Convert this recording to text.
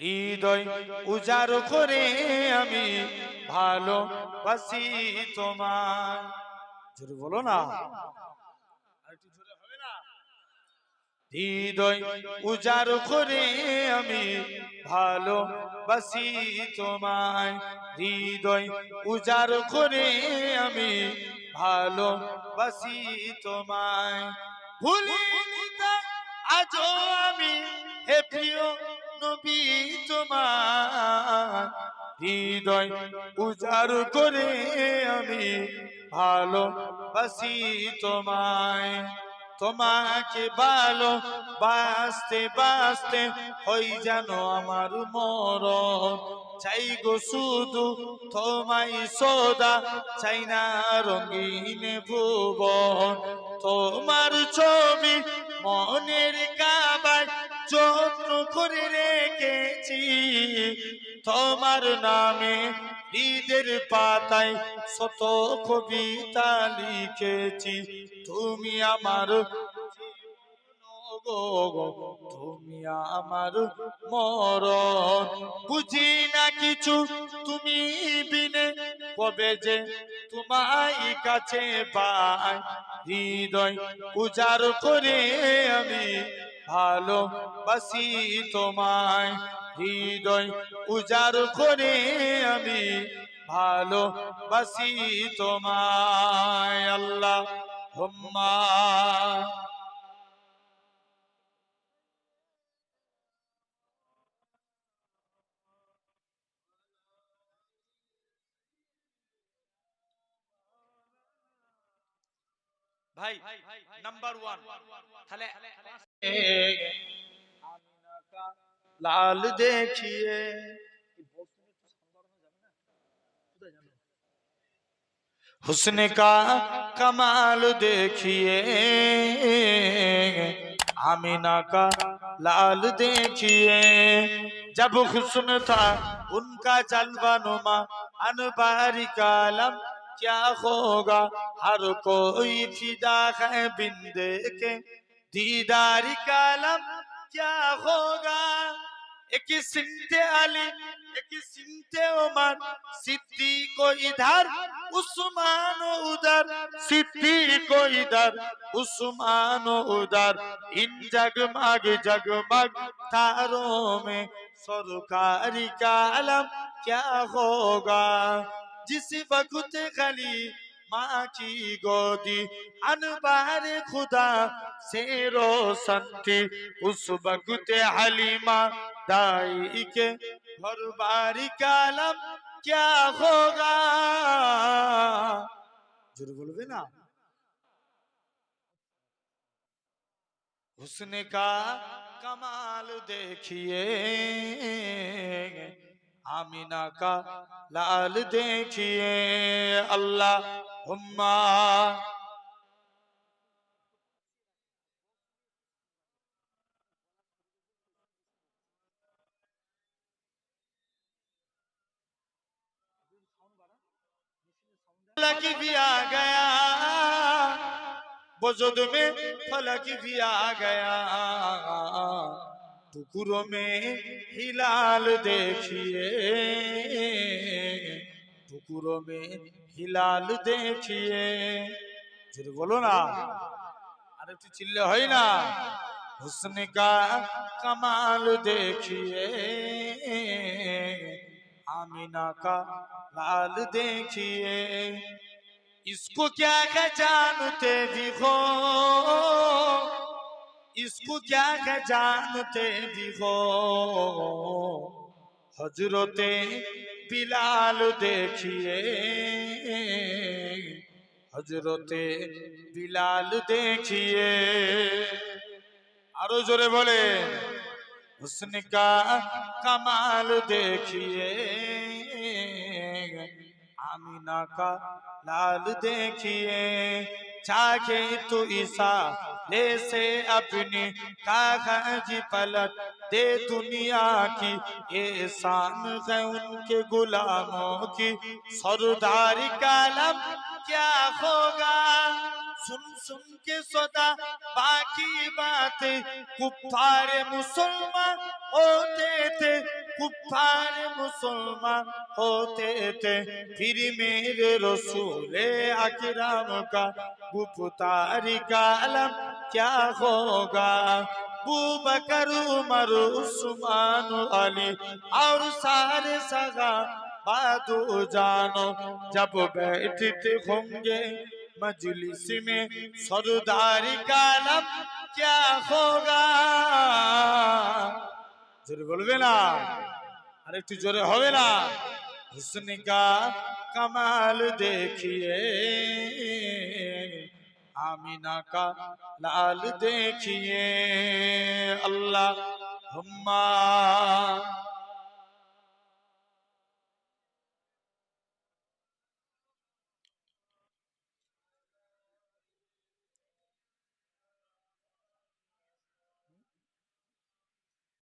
হৃদয় উজাড় করে আমি ভালো বাসি তোমার জোরে বলো না। হৃদয় উজাড় করে আমি ভালো বাসি তোমায়। হৃদয় উজাড় করে আমি ভালো বাসি তোমায়। ভুলিনি তা আজও আমি হে প্রিয় নবী তোমার হৃদয় উজাড় করে আমি ভালো বাসি তোমায়। তোমাকে ভালো বাঁচতে বাঁচতে হই যেন আমার মর চাই গো শুধু তোমায় সদা, চাই না রঙিন ভুবন। তোমার ছবি মনের করে রেখেছি। তোমার নামে ঈদের পাতায় শত কবিতা লিখেছি। তুমি আমার তুমি আমার মরণ। বুঝি না কিছু তুমি বিনে কবে যে তোমায় কাছে পাই। হৃদয় উজাড় করে আমি ভালো বাসি তোমায় হৃদয় উজাড় করে আমি ভালো বাসি তোমায় আল্লাহ হুম্মা। ভাই নাম্বার ওয়ান তাহলে লাল দেখিয়ে حسن کا کمال دیکھیے۔ آمینہ کا لال دیکھیے۔ جب حسن تھا، ان کا جلوہ نما، انباری کالم کیا ہوگا؟ ہر کوئی فدا ہے بندے کے۔ دیداری کالم کیا ہوگا؟ ایک سنت علی، ایک سنت عمر۔ ستی کو ادھر، عثمان و ادھر۔ ستی کو ادھر، عثمان و ادھر۔ ان جگمگ جگمگ تاروں میں سرکاری کا علم کیا ہوگا؟ جس وقت گلی ماں کی گودی انبار خدا سے روشن تھی اس وقت حلیمہ دائی کے ہر باری کالم کیا ہوگا؟ جر بولوے نا حسن کا کمال دیکھیے۔ آمینہ کا لال دیکھیے اللہ ہما فلکی بھی آ گیا۔ بزد میں فلکی بھی آ گیا۔ टुकड़ों में हिलाल देखिए टुकड़ों में हिलाल देखिए জোরে বলো না আর একটু চিল্লে হয় না হুসন का कमाल देखिए आमीना का लाल देखिए इसको क्या है जानते भी हो इसको क्या है जानते भी हो हजरते बिलाल देखिए हजरते बिलाल देखिए আরো জোরে বলে हुस्न का कमाल देखिए आमीना का लाल देखिए चाहे لے اپنی دے دنیا کی۔ ہے ان کے غلاموں کی۔ سرداری کالم کیا ہوگا؟ سن سن کے سودا باقی باتیں۔ کفار مسلمان ہوتے تھے۔ کفار مسلمان ہوتے تھے پھر میرے رسول اکرام کا گفتاری کا علم کیا ہوگا بکر عمر عثمان علی اور سارے سغا بادو جانو جب بیٹھتے ہوں گے مجلس میں سرداری کا علم کیا ہوگا জোরে বলবে না? আর একটু জোরে হবে না? হুসনিকা কামাল দেখিয়ে, আমিনা কা লাল দেখিয়ে, আল্লাহ হুম্মা